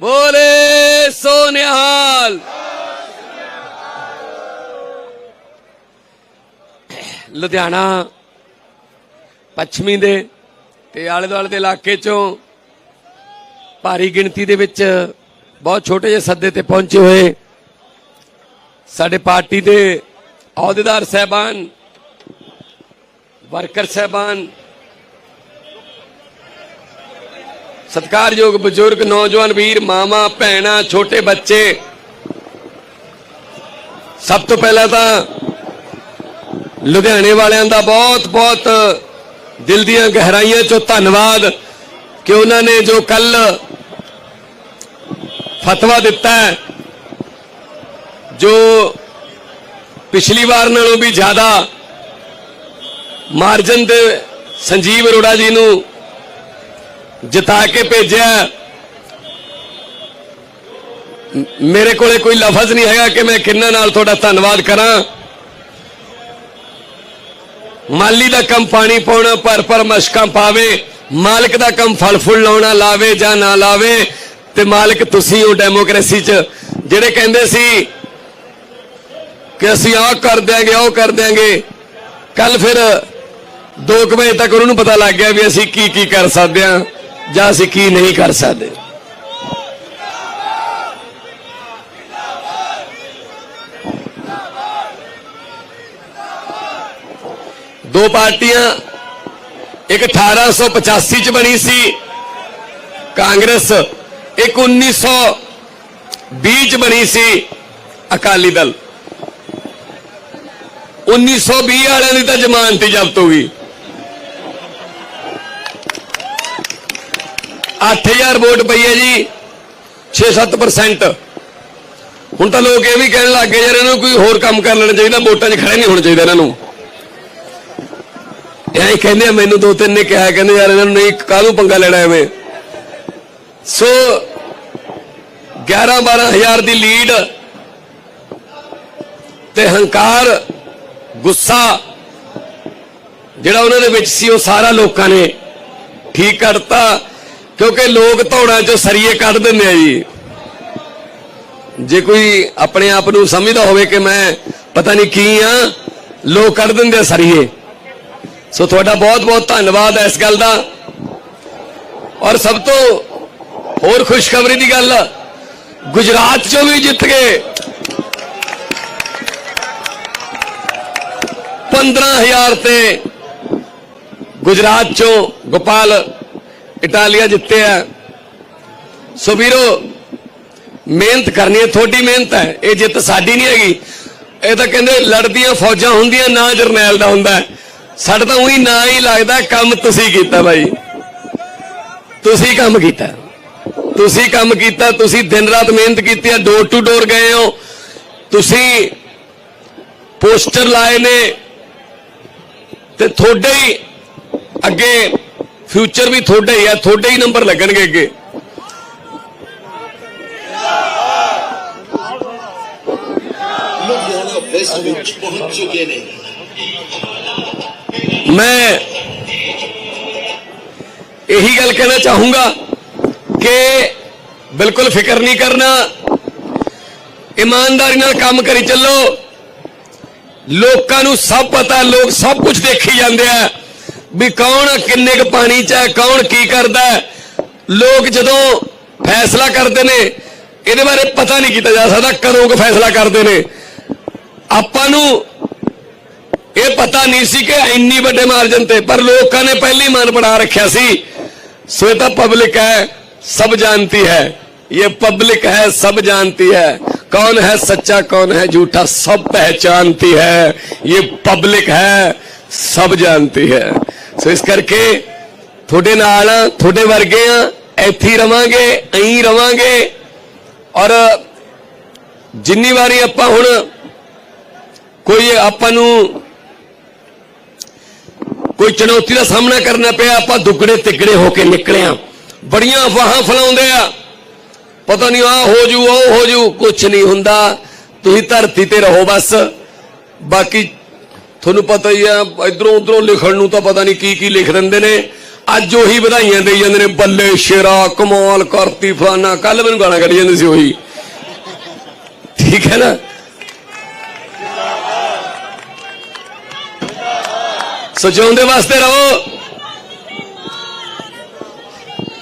ਬੋਲੇ ਸੋ ਲੁਧਿਆਣਾ, ਪੱਛਮੀ ਦੇ ਤੇ ਆਲੇ ਦੁਆਲੇ ਦੇ ਇਲਾਕੇ ਚੋਂ ਭਾਰੀ ਗਿਣਤੀ ਦੇ ਵਿੱਚ ਬਹੁਤ ਛੋਟੇ ਜਿਹੇ ਸੱਦੇ ਤੇ ਪਹੁੰਚੇ ਹੋਏ ਸਾਡੇ ਪਾਰਟੀ ਦੇ ਅਹੁਦੇਦਾਰ ਸਹਿਬਾਨ, ਵਰਕਰ ਸਹਿਬਾਨ ਸਤਿਕਾਰਯੋਗ ਬਜ਼ੁਰਗ ਨੌਜਵਾਨ ਵੀਰ ਮਾਮਾ ਭੈਣਾ, ਛੋਟੇ ਬੱਚੇ। ਸਭ ਤੋਂ ਪਹਿਲਾਂ ਤਾਂ ਲੁਧਿਆਣੇ ਵਾਲਿਆਂ ਦਾ ਬਹੁਤ ਬਹੁਤ ਦਿਲ ਦੀਆਂ ਗਹਿਰਾਈਆਂ ਚੋਂ ਧੰਨਵਾਦ ਕਿ ਉਹਨਾਂ ਨੇ ਜੋ ਕੱਲ ਫਤਵਾ ਦਿੱਤਾ ਹੈ, ਜੋ ਪਿਛਲੀ ਵਾਰ ਨਾਲੋਂ ਵੀ ਜ਼ਿਆਦਾ ਮਾਰਜਨ ਦੇ ਸੰਜੀਵ ਅਰੋੜਾ ਜੀ ਨੂੰ ਜਿਤਾ ਕੇ ਭੇਜਿਆ। ਮੇਰੇ ਕੋਲੇ ਕੋਈ ਲਫ਼ਜ਼ ਨਹੀਂ ਹੈਗਾ ਕਿ ਮੈਂ ਕਿੰਨਾ ਨਾਲ ਤੁਹਾਡਾ ਧੰਨਵਾਦ ਕਰਾਂ। ਮਾਲੀ ਦਾ ਕੰਮ ਪਾਣੀ ਪਾਉਣਾ ਪਰ ਪਰ ਮਸ਼ਕਾਂ ਪਾਵੇ, ਮਾਲਕ ਦਾ ਕੰਮ ਫਲ ਫੁੱਲ ਲਾਉਣਾ, ਲਾਵੇ ਜਾਂ ਨਾ ਲਾਵੇ, ਤੇ ਮਾਲਕ ਤੁਸੀਂ ਹੋ ਡੈਮੋਕ੍ਰੇਸੀ 'ਚ। ਜਿਹੜੇ ਕਹਿੰਦੇ ਸੀ ਕਿ ਅਸੀਂ ਆਹ ਕਰ ਦਿਆਂਗੇ ਉਹ ਕਰ ਦਿਆਂਗੇ ਕੱਲ ਫਿਰ 2 ਵਜੇ ਤੱਕ ਉਹਨਾਂ ਨੂੰ ਪਤਾ ਲੱਗ ਗਿਆ ਵੀ ਅਸੀਂ ਕੀ ਕੀ ਕਰ ਸਕਦੇ ਹਾਂ। ਜਾਂ ਅਸੀਂ ਕੀ ਨਹੀਂ ਕਰ ਸਕਦੇ? ਦੋ ਪਾਰਟੀਆਂ, ਇੱਕ 1885 ਚ ਬਣੀ ਸੀ ਕਾਂਗਰਸ, ਇੱਕ 1920 ਚ ਬਣੀ ਸੀ ਅਕਾਲੀ ਦਲ। 1920 ਵਾਲਿਆਂ ਦੀ ਤਾਂ ਜ਼ਮਾਨਤ ਹੀ ਜ਼ਬਤ ਹੋ ਗਈ। 8000 ਵੋਟ ਪਈ ਹੈ ਜੀ 6-7% ਹੁਣ ਤਾਂ ਲੋਕ ਇਹ ਵੀ ਕਹਿਣ ਲੱਗ ਗਏ ਯਾਰ ਇਹਨਾਂ ਨੂੰ ਕੋਈ ਹੋਰ ਕੰਮ ਕਰ ਲੈਣਾ ਚਾਹੀਦਾ ਵੋਟਾਂ 'ਚ ਖੜੇ ਨਹੀਂ ਹੋਣਾ ਚਾਹੀਦਾ ਇਹਨਾਂ ਨੂੰ। ਇਹ ਕਹਿੰਦੇ ਆ, ਮੈਨੂੰ ਦੋ ਤਿੰਨ ਨੇ ਕਿਹਾ ਕਹਿੰਦੇ ਯਾਰ ਇਹਨਾਂ ਨੂੰ ਨਹੀਂ ਕਾਹਨੂੰ ਪੰਗਾ ਲੈਣਾ ਐਵੇਂ? ਸੋ 11 12000 ਦੀ ਲੀਡ ਤੇ ਹੰਕਾਰ ਗੁੱਸਾ ਜਿਹੜਾ ਉਹਨਾਂ ਦੇ ਵਿੱਚ ਸੀ ਉਹ ਸਾਰਾ ਲੋਕਾਂ ਨੇ ਠੀਕ ਕਰਤਾ। ਕਿਉਂਕਿ ਲੋਕ ਧੌੜਾਂ ਚੋਂ ਸਰੀਏ ਕੱਢ ਦਿੰਦੇ ਆ ਜੀ। ਜੇ ਕੋਈ ਆਪਣੇ ਆਪ ਨੂੰ ਸਮਝਦਾ ਹੋਵੇ ਕਿ ਮੈਂ ਪਤਾ ਨਹੀਂ ਕੀ ਆ, ਲੋਕ ਕੱਢ ਦਿੰਦੇ ਆ ਸਰੀਏ। ਸੋ ਤੁਹਾਡਾ ਬਹੁਤ ਬਹੁਤ ਧੰਨਵਾਦ ਇਸ ਗੱਲ ਦਾ। ਔਰ ਸਭ ਤੋਂ ਹੋਰ ਖੁਸ਼ਖਬਰੀ ਦੀ ਗੱਲ, ਗੁਜਰਾਤ ਚੋਂ ਵੀ ਜਿੱਤ ਗਏ। 15000 ਤੇ ਗੁਜਰਾਤ ਚੋਂ ਗੋਪਾਲ ਇਟਾਲੀਆ ਜਿੱਤਿਆ ਸੋ ਵੀਰੋ, ਮਿਹਨਤ ਕਰਨੀ ਹੈ, ਤੁਹਾਡੀ ਮਿਹਨਤ ਹੈ। ਇਹ ਜਿੱਤ ਸਾਡੀ ਨਹੀਂ ਹੈਗੀ। ਇਹ ਤਾਂ ਕਹਿੰਦੇ ਲੜਦੀਆਂ ਫੌਜਾਂ ਹੁੰਦੀਆਂ, ਨਾ ਜਰਨੈਲ ਦਾ ਹੁੰਦਾ ਸਾਡਾ ਤਾਂ ਉਹੀ ਨਾ ਹੀ ਲੱਗਦਾ, ਕੰਮ ਤੁਸੀਂ ਕੀਤਾ ਬਾਈ। ਤੁਸੀਂ ਕੰਮ ਕੀਤਾ। ਤੁਸੀਂ ਕੰਮ ਕੀਤਾ, ਤੁਸੀਂ ਦਿਨ ਰਾਤ ਮਿਹਨਤ ਕੀਤੀ ਹੈ ਡੋਰ ਟੂ ਡੋਰ ਗਏ ਹੋ। ਤੁਸੀਂ ਪੋਸਟਰ ਲਾਏ ਨੇ। ਤੇ ਤੁਹਾਡੇ ਹੀ ਅੱਗੇ ਫਿਊਚਰ ਵੀ ਤੁਹਾਡਾ ਹੀ ਹੈ ਤੁਹਾਡੇ ਹੀ ਨੰਬਰ ਲੱਗਣਗੇ ਅੱਗੇ। ਮੈਂ ਇਹੀ ਗੱਲ ਕਹਿਣਾ ਚਾਹੂੰਗਾ ਕਿ ਬਿਲਕੁਲ ਫਿਕਰ ਨਹੀਂ ਕਰਨਾ। ਇਮਾਨਦਾਰੀ ਨਾਲ ਕੰਮ ਕਰੀ ਚੱਲੋ। ਲੋਕਾਂ ਨੂੰ ਸਭ ਪਤਾ, ਲੋਕ ਸਭ ਕੁਝ ਦੇਖੀ ਜਾਂਦੇ ਆ। ਵੀ ਕੌਣ ਕਿੰਨੇ ਕੁ ਪਾਣੀ 'ਚ ਹੈ ਕੌਣ ਕੀ ਕਰਦਾ ਹੈ। ਲੋਕ ਜਦੋਂ ਫੈਸਲਾ ਕਰਦੇ ਨੇ ਇਹਦੇ ਬਾਰੇ ਪਤਾ ਨਹੀਂ ਕੀਤਾ ਜਾ ਸਕਦਾ ਕਦੋਂ ਕੁ ਫੈਸਲਾ ਕਰਦੇ ਨੇ ਆਪਾਂ ਨੂੰ ਇਹ ਪਤਾ ਨਹੀਂ ਸੀ ਕਿ ਇੰਨੀ ਵੱਡੇ ਮਾਰਜਨ ਤੇ ਪਰ ਲੋਕਾਂ ਨੇ ਪਹਿਲੀ ਮਨ ਬਣਾ ਰੱਖਿਆ ਸੀ ਸੋ ਇਹ ਤਾਂ ਪਬਲਿਕ ਹੈ ਸਭ ਜਾਣਤੀ ਹੈ ਇਹ पब्लिक है सब जानती है कौन है सच्चा कौन है झूठा सब पहचानती है ये पब्लिक है सब जानती है ਸੋ ਇਸ ਕਰਕੇ ਤੁਹਾਡੇ ਨਾਲ, ਤੁਹਾਡੇ ਵਰਗੇ ਆ, ਇੱਥੇ ਰਵਾਂਗੇ ਐਂ ਰਵਾਂਗੇ। ਔਰ ਜਿੰਨੀ ਵਾਰੀ ਆਪਾਂ ਹੁਣ ਕੋਈ ਆਪਾਂ ਨੂੰ ਕੋਈ ਚੁਣੌਤੀ ਦਾ ਸਾਹਮਣਾ ਕਰਨਾ ਪਿਆ, ਆਪਾਂ ਦੁੱਗੜੇ ਤਿੱਗੜੇ ਹੋ ਕੇ ਨਿਕਲੇ ਆ। ਬੜੀਆਂ ਅਫਵਾਹਾਂ ਫਲਾਉਂਦੇ ਆ। ਪਤਾ ਨਹੀਂ ਆ ਹੋ ਜੂ, ਉਹ ਹੋ ਜੂ ਕੁਝ ਨਹੀਂ ਹੁੰਦਾ। ਤੁਸੀਂ ਧਰਤੀ ਤੇ ਰਹੋ ਬਸ। ਬਾਕੀ ਤੁਹਾਨੂੰ ਪਤਾ ਹੀ ਆ, ਇਧਰੋਂ ਉਧਰੋਂ ਲਿਖਣ ਨੂੰ ਤਾਂ ਪਤਾ ਨਹੀਂ ਕੀ ਕੀ ਲਿਖ ਦਿੰਦੇ ਨੇ। ਅੱਜ ਉਹੀ ਵਧਾਈਆਂ ਦੇਈ ਜਾਂਦੇ ਨੇ, ਬੱਲੇ ਸ਼ੇਰਾ, ਕਮਾਲ ਕਰਤੀ ਫਲਾਨਾ ਕੱਲ ਮੈਨੂੰ ਗਾਣਾ ਕੱਢੀ ਜਾਂਦੇ ਸੀ ਉਹੀ। ਠੀਕ ਹੈ ਨਾ? ਸਜਾਉਂਦੇ ਵਾਸਤੇ ਰਹੋ।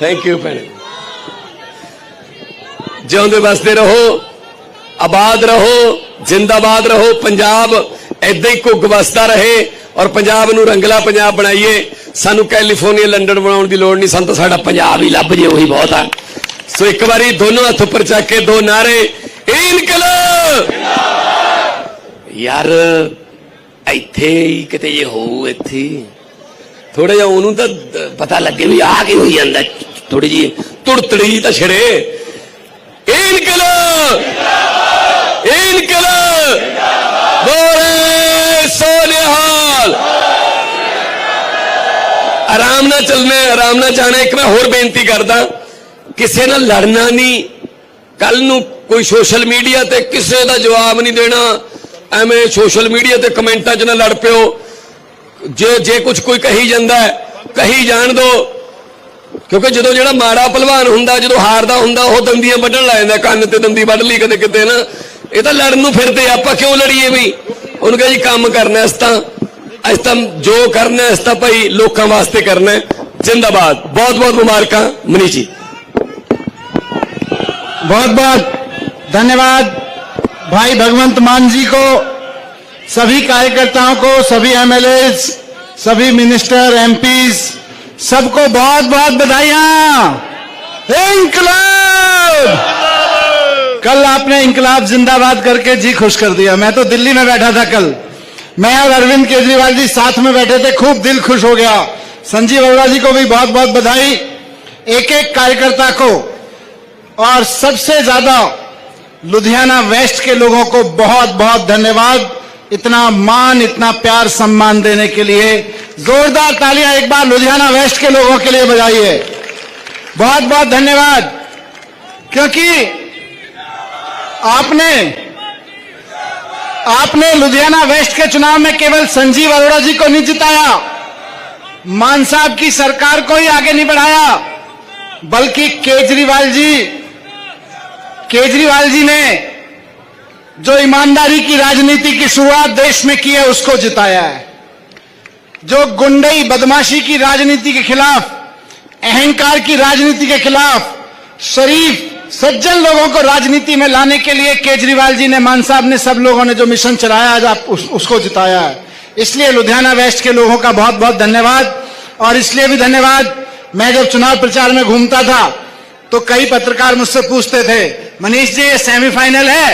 ਥੈਂਕ ਯੂ ਭੈਣੇ। ਜਿਉਂਦੇ ਵਾਸਤੇ ਰਹੋ, ਆਬਾਦ ਰਹੋ, ਜਿੰਦਾਬਾਦ ਰਹੋ, ਪੰਜਾਬ ਏਦਾਂ ਹੀ ਘੁੱਗ ਵਸਦਾ ਰਹੇ ਔਰ ਪੰਜਾਬ ਨੂੰ ਰੰਗਲਾ ਪੰਜਾਬ ਬਣਾਈਏ। ਸਾਨੂੰ ਕੈਲੀਫੋਰਨੀਆ, ਲੰਡਨ ਬਣਾਉਣ ਦੀ ਲੋੜ ਨਹੀਂ, ਸਾਨੂੰ ਤਾਂ ਸਾਡਾ ਪੰਜਾਬ ਹੀ ਲੱਭ ਜੇ, ਉਹੀ ਬਹੁਤ ਆ। ਸੋ ਇੱਕ ਵਾਰੀ ਦੋਨੋਂ ਹੱਥ ਉੱਪਰ ਚੱਕ ਕੇ ਦੋ ਨਾਰੇ। ਇਨਕਲਾਬ! ਯਾਰ, ਇੱਥੇ ਹੀ ਕਿਤੇ ਜੇ ਹੋਊ ਇੱਥੇ। ਥੋੜਾ ਜਿਹਾ ਉਹਨੂੰ ਤਾਂ ਪਤਾ ਲੱਗੇ ਵੀ ਆ ਕੀ ਹੋਈ ਜਾਂਦਾ। ਥੋੜੀ ਜੀ ਤੁੜਤੜੀ ਤਾਂ ਛੜੇ। ਇਨਕਲਾਬ! ਇਨਕਲਾਬ! ਬੋਲੇ ਸੋਨਿਹਾਲ ਆਰਾਮ ਨਾਲ ਚੱਲਣਾ ਆਰਾਮ ਨਾਲ ਜਾਣਾ ਇੱਕ ਮੈਂ ਹੋਰ ਬੇਨਤੀ ਕਰਦਾ ਕਿਸੇ ਨਾਲ ਲੜਨਾ ਨਹੀਂ ਕੱਲ ਨੂੰ ਕੋਈ ਸੋਸ਼ਲ ਮੀਡੀਆ ਤੇ ਕਿਸੇ ਦਾ ਜਵਾਬ ਨਹੀਂ ਦੇਣਾ ਐਵੇਂ ਸੋਸ਼ਲ ਮੀਡੀਆ ਤੇ ਕਮੈਂਟਾਂ 'ਚ ਨਾ ਲੜ ਪਿਓ ਜੇ ਜੇ ਕੁਝ ਕੋਈ ਕਹੀ ਜਾਂਦਾ ਕਹੀ ਜਾਣ ਦੋ ਕਿਉਂਕਿ ਜਦੋਂ ਜਿਹੜਾ ਮਾੜਾ ਪਹਿਲਵਾਨ ਹੁੰਦਾ ਜਦੋਂ ਹਾਰਦਾ ਹੁੰਦਾ ਉਹ ਦੰਦੀਆਂ ਵੱਢਣ ਲੱਗ ਜਾਂਦਾ ਕੰਨ ਤੇ ਦੰਦੀ ਵੱਢ ਲਈ ਕਦੇ ਕਿਤੇ ਨਾ ਇਹ ਤਾਂ ਲੜਨ ਨੂੰ ਫਿਰਦੇ ਆ, ਆਪਾਂ ਕਿਉਂ ਲੜੀਏ ਵੀ ਉਹਨੂੰ ਕਹੇ ਜੀ ਕੰਮ ਕਰਨਾ ਇਸ ਤਾਂ ਇਸ ਤਾਂ ਜੋ ਕਰਨਾ ਇਸ ਤਾਂ ਭਾਈ ਲੋਕਾਂ ਵਾਸਤੇ ਕਰਨਾ ਹੈ। ਜਿੰਦਾਬਾਦ ਬਹੁਤ ਬਹੁਤ ਮੁਬਾਰਕਾਂ ਮਨੀ ਜੀ बहुत बहुत धन्यवाद भाई भगवंत मान जी को सभी कार्यकर्ताओं को सभी एमएलए सभी मिनिस्टर एमपीज सबको बहुत बहुत बधाइयां इंकलाब कल आपने इंकलाब जिंदाबाद करके जी खुश कर दिया। मैं तो दिल्ली में बैठा था कल। मैं और अरविंद केजरीवाल जी साथ में बैठे थे, खूब दिल खुश हो गया। संजीव अरोड़ा जी को भी बहुत बहुत बधाई। एक एक कार्यकर्ता को और सबसे ज़्यादा लुधियाना वेस्ट के लोगों को बहुत बहुत धन्यवाद। इतना मान, इतना प्यार, सम्मान देने के लिए। जोरदार तालियाँ एक बार लुधियाना वेस्ट के लोगों के लिए बजाइए। बहुत बहुत धन्यवाद। क्योंकि आपने आपने लुधियाना वेस्ट के चुनाव में केवल संजीव अरोड़ा जी को नहीं जिताया, मान साहब की सरकार को ही आगे नहीं बढ़ाया, बल्कि केजरीवाल जी केजरीवाल जी ने जो ईमानदारी की राजनीति की शुरुआत देश में की है, उसको जिताया है। जो गुंडई बदमाशी की राजनीति के खिलाफ, अहंकार की राजनीति के खिलाफ शरीफ सज्जन लोगों को राजनीति में लाने के लिए केजरीवाल जी ने मान साहब ने सब लोगों ने जो मिशन चलाया आज आप उस, उसको जिताया है। इसलिए लुधियाना वेस्ट के लोगों का बहुत बहुत धन्यवाद। और इसलिए भी धन्यवाद मैं जब चुनाव प्रचार में घूमता था तो कई पत्रकार मुझसे पूछते थे मनीष जी ये सेमीफाइनल है?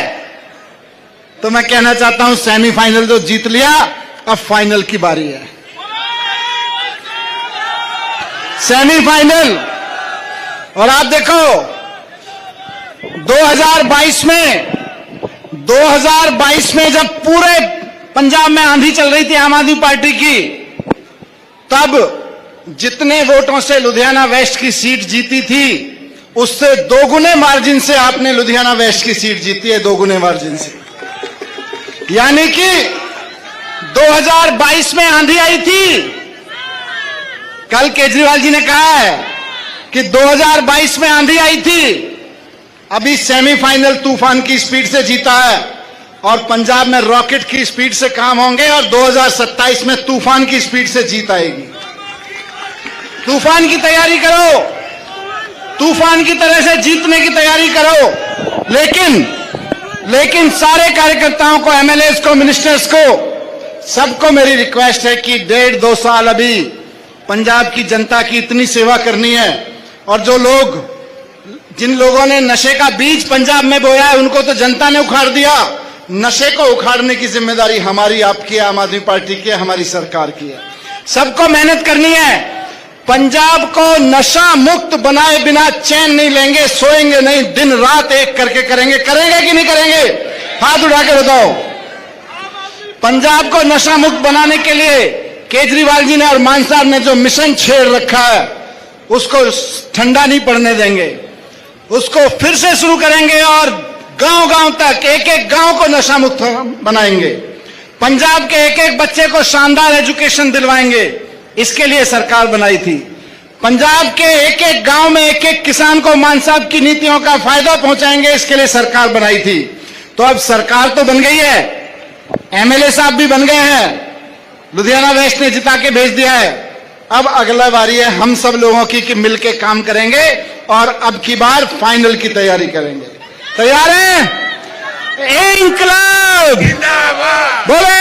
तो मैं कहना चाहता हूँ सेमीफाइनल तो जीत लिया अब फाइनल की बारी है। सेमीफाइनल! और आप देखो 2022 में 2022 में जब पूरे पंजाब में आंधी चल रही थी आम आदमी पार्टी की, तब जितने वोटों से लुधियाना वेस्ट की सीट जीती थी, उससे दोगुने मार्जिन से आपने लुधियाना वेस्ट की सीट जीती है, दोगुने मार्जिन से। यानी कि 2022 में आंधी आई थी। कल केजरीवाल जी ने कहा है कि 2022 में आंधी आई थी। अभी सेमीफाइनल तूफ़ान की स्पीड से जीता है और पंजाब में रॉकेट की स्पीड से काम होंगे और 2027 में तूफ़ान की स्पीड से जीत आएगी। तूफ़ान की तैयारी करो। तूफ़ान की तरह से जीतने की तैयारी करो। लेकिन लेकिन सारे कार्यकर्ताओं को एमएलए को मिनिस्टर्स को, सबको मेरी रिक्वेस्ट है कि डेढ़ दो साल अभी पंजाब की जनता की इतनी सेवा करनी है और जो लोग जिन लोगों ने नशे का बीज पंजाब में बोया है, उनको तो जनता ने उखाड़ दिया। नशे को उखाड़ने की ज़िम्मेदारी हमारी, आपकी आम आदमी पार्टी की हमारी सरकार की है। सबको मेहनत करनी है। पंजाब को नशा मुक्त बनाए बिना चैन नहीं लेंगे, सोएँगे नहीं, दिन रात एक करके करेंगे। करेंगे कि नहीं करेंगे? हाथ उठा के बताओ। पंजाब को नशा मुक्त बनाने के लिए केजरीवाल जी ने और मान साहब ने जो मिशन छेड़ रखा है, उसको ठंडा नहीं पड़ने देंगे। उसको फिर से शुरू करेंगे और गाँव गाँव तक एक एक गाँव को नशा मुक्त बनाएँगे। पंजाब के एक एक बच्चे को शानदार एजुकेशन दिलवाएँगे। इसके लिए सरकार बनाई थी। पंजाब के एक एक गाँव में एक एक किसान को मान साहब की नीतियों का फ़ायदा पहुंचाएँगे, इसके लिए सरकार बनाई थी। तो अब सरकार तो बन गई है। एमएलए साहब भी बन गए हैं। लुधियाना वेस्ट ने जिता के भेज दिया है। अब अगला बारी है हम सब लोगों की कि मिलके काम करेंगे। और अब की बार फाइनल की तैयारी करेंगे तैयार हैं इंकलाब बोले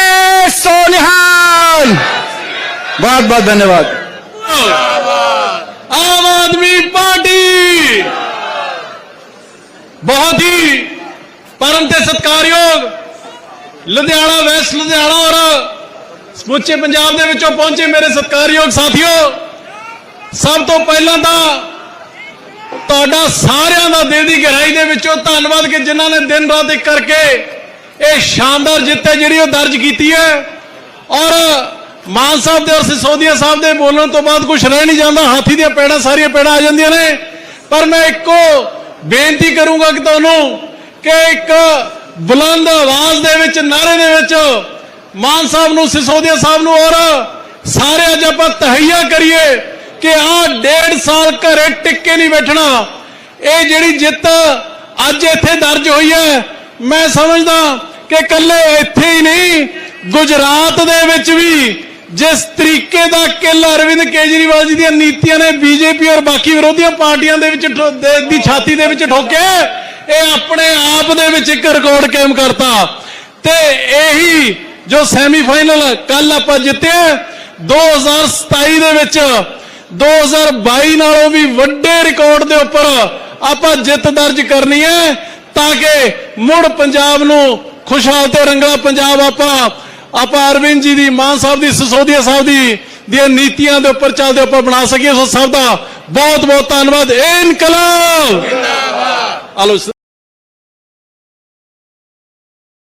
सोनिहाल बहुत बहुत धन्यवाद ਆਮ ਆਦਮੀ ਪਾਰਟੀ ਬਹੁਤ ਹੀ ਪਰਮ ਤੇ ਸਤਿਕਾਰਯੋਗ ਲੁਧਿਆਣਾ ਵੈਸਟ ਲੁਧਿਆਣਾ ਔਰ ਸਮੁੱਚੇ ਪੰਜਾਬ ਦੇ ਵਿੱਚੋਂ ਪਹੁੰਚੇ ਮੇਰੇ ਸਤਿਕਾਰਯੋਗ ਸਾਥੀਓ ਸਭ ਤੋਂ ਪਹਿਲਾਂ ਤਾਂ ਤੁਹਾਡਾ ਸਾਰਿਆਂ ਦਾ ਦਿਲ ਦੀ ਗਹਿਰਾਈ ਦੇ ਵਿੱਚੋਂ ਧੰਨਵਾਦ ਕਿ ਜਿਨ੍ਹਾਂ ਨੇ ਦਿਨ ਰਾਤ ਇੱਕ ਕਰਕੇ ਇਹ ਸ਼ਾਨਦਾਰ ਜਿੱਤ ਹੈ ਜਿਹੜੀ ਉਹ ਦਰਜ ਕੀਤੀ ਹੈ। ਔਰ ਮਾਨ ਸਾਹਿਬ ਦੇ ਔਰ ਸਿਸੋਦੀਆ ਸਾਹਿਬ ਦੇ ਬੋਲਣ ਤੋਂ ਬਾਅਦ ਕੁਝ ਰਹਿ ਨਹੀਂ ਜਾਂਦਾ, ਹਾਥੀ ਦੀਆਂ ਪੈੜਾਂ ਸਾਰੀਆਂ ਪੈੜਾਂ ਆ ਜਾਂਦੀਆਂ ਨੇ। ਪਰ ਮੈਂ ਇੱਕੋ ਬੇਨਤੀ ਕਰੂੰਗਾ ਕਿ ਤੁਹਾਨੂੰ ਕਿ ਇੱਕ ਬੁਲੰਦ ਆਵਾਜ਼ ਦੇ ਵਿੱਚ ਨਾਰੇ ਦੇ ਵਿੱਚ ਮਾਨ ਸਾਹਿਬ ਨੂੰ, ਸਿਸੋਦੀਆ ਸਾਹਿਬ ਨੂੰ ਔਰ ਸਾਰੇ ਅੱਜ ਆਪਾਂ ਤਹਈਆ ਕਰੀਏ। ਕਿ ਆਹ ਡੇਢ ਸਾਲ ਘਰੇ ਟਿੱਕੇ ਨਹੀਂ ਬੈਠਣਾ। ਇਹ ਜਿਹੜੀ ਜਿੱਤ ਅੱਜ ਇੱਥੇ ਦਰਜ ਹੋਈ ਹੈ, ਮੈਂ ਸਮਝਦਾ ਕਿ ਕੱਲੇ ਇੱਥੇ ਹੀ ਨਹੀਂ, ਗੁਜਰਾਤ ਦੇ ਵਿੱਚ ਵੀ ਜਿਸ ਤਰੀਕੇ ਦਾ ਕਿਲ ਅਰਵਿੰਦ ਕੇਜਰੀਵਾਲ ਜੀ ਦੀਆਂ ਨੀਤੀਆਂ ਨੇ ਬੀਜੇਪੀ ਔਰ ਬਾਕੀ ਵਿਰੋਧੀਆਂ ਪਾਰਟੀਆਂ ਦੇ ਵਿੱਚ ਦੀ ਛਾਤੀ ਦੇ ਵਿੱਚ ਠੋਕਿਆ, ਇਹ ਆਪਣੇ ਆਪ ਦੇ ਵਿੱਚ ਇੱਕ ਰਿਕਾਰਡ ਕਾਇਮ ਕਰਤਾ। ਤੇ ਇਹੀ ਜੋ ਸੈਮੀਫਾਈਨਲ ਕੱਲ ਆਪਾਂ ਜਿੱਤਿਆ 2027 ਦੇ ਵਿੱਚ 2022 ਨਾਲੋਂ ਵੀ ਵੱਡੇ ਰਿਕਾਰਡ ਦੇ ਉੱਪਰ ਆਪਾਂ ਜਿੱਤ ਦਰਜ ਕਰਨੀ ਹੈ ਤਾਂ ਕਿ ਮੁੜ ਪੰਜਾਬ ਨੂੰ ਖੁਸ਼ਹਾਲ ਤੇ ਰੰਗਲਾ ਪੰਜਾਬ ਆਪਾਂ ਆਪਾਂ ਅਰਵਿੰਦ ਜੀ ਦੀ ਮਾਨ ਸਾਹਿਬ ਦੀ ਸਿਸੋਦੀਆ ਸਾਹਿਬ ਦੀ ਦੀਆਂ ਨੀਤੀਆਂ ਦੇ ਉੱਪਰ ਚੱਲਦੇ ਆਪਾਂ ਬਣਾ ਸਕੀਏ। ਸੋ ਸਭ ਦਾ ਬਹੁਤ ਬਹੁਤ ਧੰਨਵਾਦ। ਇਨਕਲਾਬ! ਜਿੰਦਾਬਾਦ! ਆਲੋ